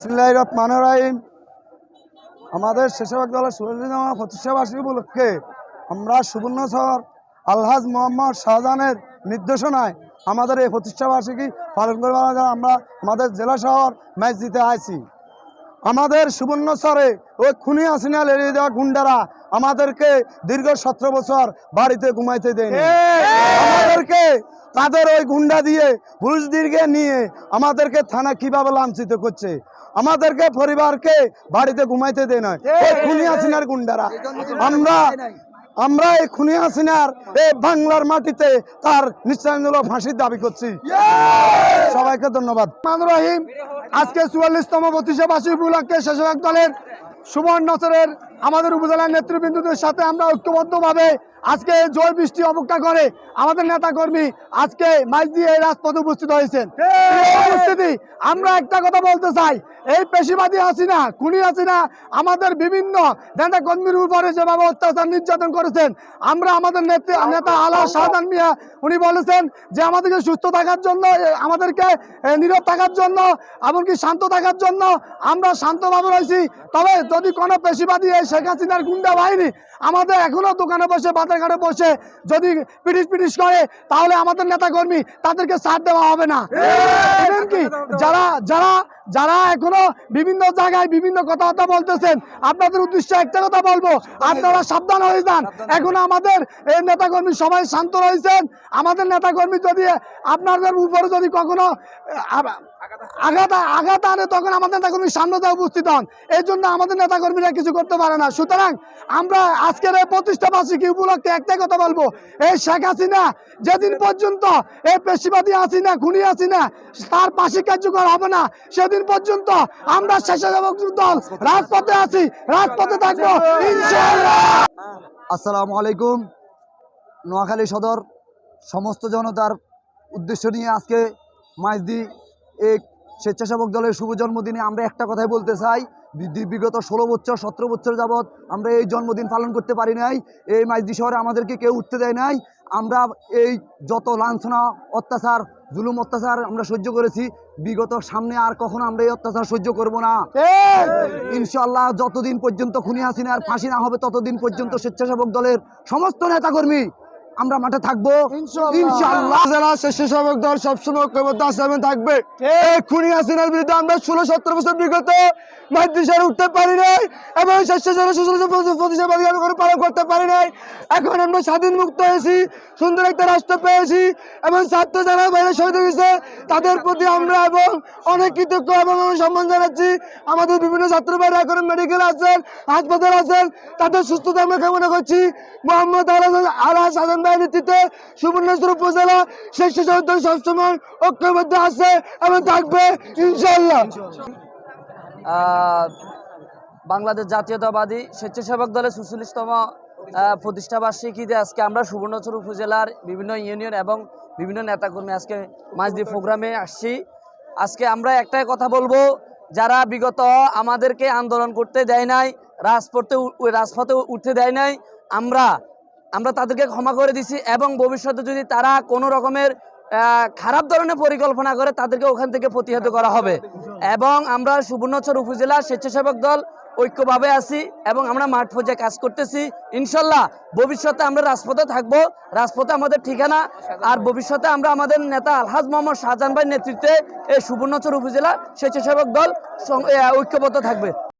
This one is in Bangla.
রহিম। আমাদের শেষবাক দলের সুরজিনামা প্রতিষ্ঠাবার্ষিকী উপলক্ষে আমরা সুবর্ণচর আলহাজ মোহাম্মদ শাহজাহানের নির্দেশনায় আমাদের এই প্রতিষ্ঠাবার্ষিকী পালন করবার আমরা আমাদের জেলা শহর ম্যাচ দিতে আইছি। আমাদের সুবর্ণ স্বরে ওই খুনি হাসিনা লেড়িয়ে দেওয়া গুন্ডারা আমাদেরকে দীর্ঘ সতেরো বছর বাড়িতে ঘুমাইতে দেয় আমাদেরকে তাদের ওই গুন্ডা দিয়ে পুলিশ দীর্ঘে নিয়ে আমাদেরকে থানা কীভাবে লাঞ্ছিত করছে? আমাদেরকে পরিবারকে বাড়িতে ঘুমাইতে দেয় না খুনি হাসিনার গুন্ডারা। আমরা আমরা এই খুনি হাসিনার এই বাংলার মাটিতে তার নিশ্চয়মূলক ফাঁসির দাবি করছি। সবাইকে ধন্যবাদ। রহিম আজকে চুয়াল্লিশতম প্রতিষ্ঠাবাসী উপলক্ষে শাসক দলের সুবর্ণ নচরের আমাদের উপজেলার নেতৃবৃন্দদের সাথে আমরা ঐক্যবদ্ধভাবে আজকে জয় বৃষ্টি অপেক্ষা করে আমাদের নেতা কর্মী আজকে মাইজ দিয়ে এই রাজপথে উপস্থিত হয়েছেন। উপস্থিতি আমরা একটা কথা বলতে চাই এই পেশিবাদী হাসিনা খুনি হাসিনা আমাদের বিভিন্ন নেতা কর্মীর উপরে যেভাবে অত্যাচার নির্যাতন করেছেন আমরা আমাদের নেত্রী নেতা আলা শাহজান মিয়া উনি বলেছেন যে আমাদেরকে সুস্থ থাকার জন্য আমাদেরকে নীরব থাকার জন্য এমনকি শান্ত থাকার জন্য আমরা শান্তভাবে রয়েছি। তবে যদি কোনো পেশিবাদী এই শেখ হাসিনার গুন্ডা বাহিনী আমাদের এখনও দোকানে বসে বাজার ঘাটে বসে যদি পিটিশ পিটিশ করে তাহলে আমাদের নেতা কর্মী তাদেরকে ছাড় দেওয়া হবে না। যারা যারা যারা এখনও বিভিন্ন জায়গায় বিভিন্ন কথাবার্তা বলতেছেন আপনাদের উদ্দেশ্যে একটা কথা বলব। আপনারা সাবধান হয়ে যান। এখন আমাদের এই নেতাকর্মী সবাই শান্ত রয়েছেন। আমাদের নেতাকর্মী যদি আপনাদের উপরে যদি কখনো আঘাত আঘাত আনে তখন আমাদের নেতাকর্মী সামনে দিয়ে উপস্থিত হন। এই জন্য আমাদের নেতাকর্মীরা কিছু করতে পারে না। সুতরাং আমরা আজকের এই প্রতিষ্ঠা বার্ষিকী উপলক্ষে একটাই কথা বলব। এই শেখ হাসিনা যেদিন পর্যন্ত এই পেশিবাদী হাসিনা খুনি হাসিনা তার পাশে কার্যকর হবে না, সেদিন পর্যন্ত আমরা স্বেচ্ছাসেবক দল রাজপথে আছি, রাজপথে থাকব। আসসালামু আলাইকুম। নোয়াখালী সদর, সমস্ত জনতার উদ্দেশ্য নিয়ে আজকে মাইজদি এই স্বেচ্ছাসেবক দলের শুভ জন্মদিনে আমরা একটা কথাই বলতে চাই। বিগত ষোলো বছর, সতেরো বছর যাবৎ আমরা এই জন্মদিন পালন করতে পারি নাই। এই মাইজদি শহরে আমাদেরকে কেউ উঠতে দেয় নাই। আমরা এই যত লাঞ্ছনা, অত্যাচার, জুলুম, অত্যাচার আমরা সহ্য করেছি। বিগত সামনে আর কখনো আমরা এই অত্যাচার সহ্য করব না। ইনশাল্লাহ যতদিন পর্যন্ত খুনি হাসিনার ফাঁসি না হবে, ততদিন পর্যন্ত স্বেচ্ছাসেবক দলের সমস্ত নেতাকর্মী আমরা মাঠে থাকব। স্বেচ্ছাসেবক দল সবসময় ঐক্যবদ্ধ আশ্রমে থাকবে। খুনি হাসিনার বিরুদ্ধে আমরা ষোলো সতেরো বছর বিগত মাদ্রাসার উঠতে পারি নাই এবং স্বেচ্ছাসেবক প্রতিষ্ঠাবাদী করে পালন করতে পারি নাই এখন আমরা স্বাধীন মুক্ত হয়েছি সুন্দর একটা রাষ্ট্র পেয়েছি এবং ছাত্র যারা বাইরে শহীদ হয়েছে তাদের প্রতি আমরা এবং অনেক কৃতজ্ঞ এবং সম্মান জানাচ্ছি। আমাদের বিভিন্ন ছাত্র ভাইরা এখন মেডিকেল আছেন হাসপাতাল আছেন তাদের সুস্থতা আমরা কামনা করছি। মোহাম্মদ আলা সাজান নেতৃত্বে সুবর্ণেশ্বর উপজেলা স্বেচ্ছাসেবক দল সবসময় ঐক্যবদ্ধ আছে এবং থাকবে ইনশাল্লাহ বাংলাদেশ জাতীয়তাবাদী স্বেচ্ছাসেবক দলের সুচল্লিশতম প্রতিষ্ঠা বার্ষিকীতে আজকে আমরা সুবর্ণচর উপজেলার বিভিন্ন ইউনিয়ন এবং বিভিন্ন নেতাকর্মী আজকে মাঝদি প্রোগ্রামে আসছি। আজকে আমরা একটাই কথা বলব, যারা বিগত আমাদেরকে আন্দোলন করতে দেয় নাই, রাজপথে রাজপথে উঠতে দেয় নাই, আমরা আমরা তাদেরকে ক্ষমা করে দিছি এবং ভবিষ্যতে যদি তারা কোনো রকমের খারাপ ধরনের পরিকল্পনা করে, তাদেরকে ওখান থেকে প্রতিহত করা হবে। এবং আমরা সুবর্ণচর উপজেলা স্বেচ্ছাসেবক দল ঐক্যভাবে আছি এবং আমরা মাঠ পর্যায়ে কাজ করতেছি। ইনশাল্লাহ ভবিষ্যতে আমরা রাজপথে থাকব। রাজপথে আমাদের ঠিকানা আর ভবিষ্যতে আমরা আমাদের নেতা আলহাজ মোহাম্মদ শাহজাহান ভাইয়ের নেতৃত্বে এই সুবর্ণচর উপজেলা স্বেচ্ছাসেবক দল ঐক্যবদ্ধ থাকবে।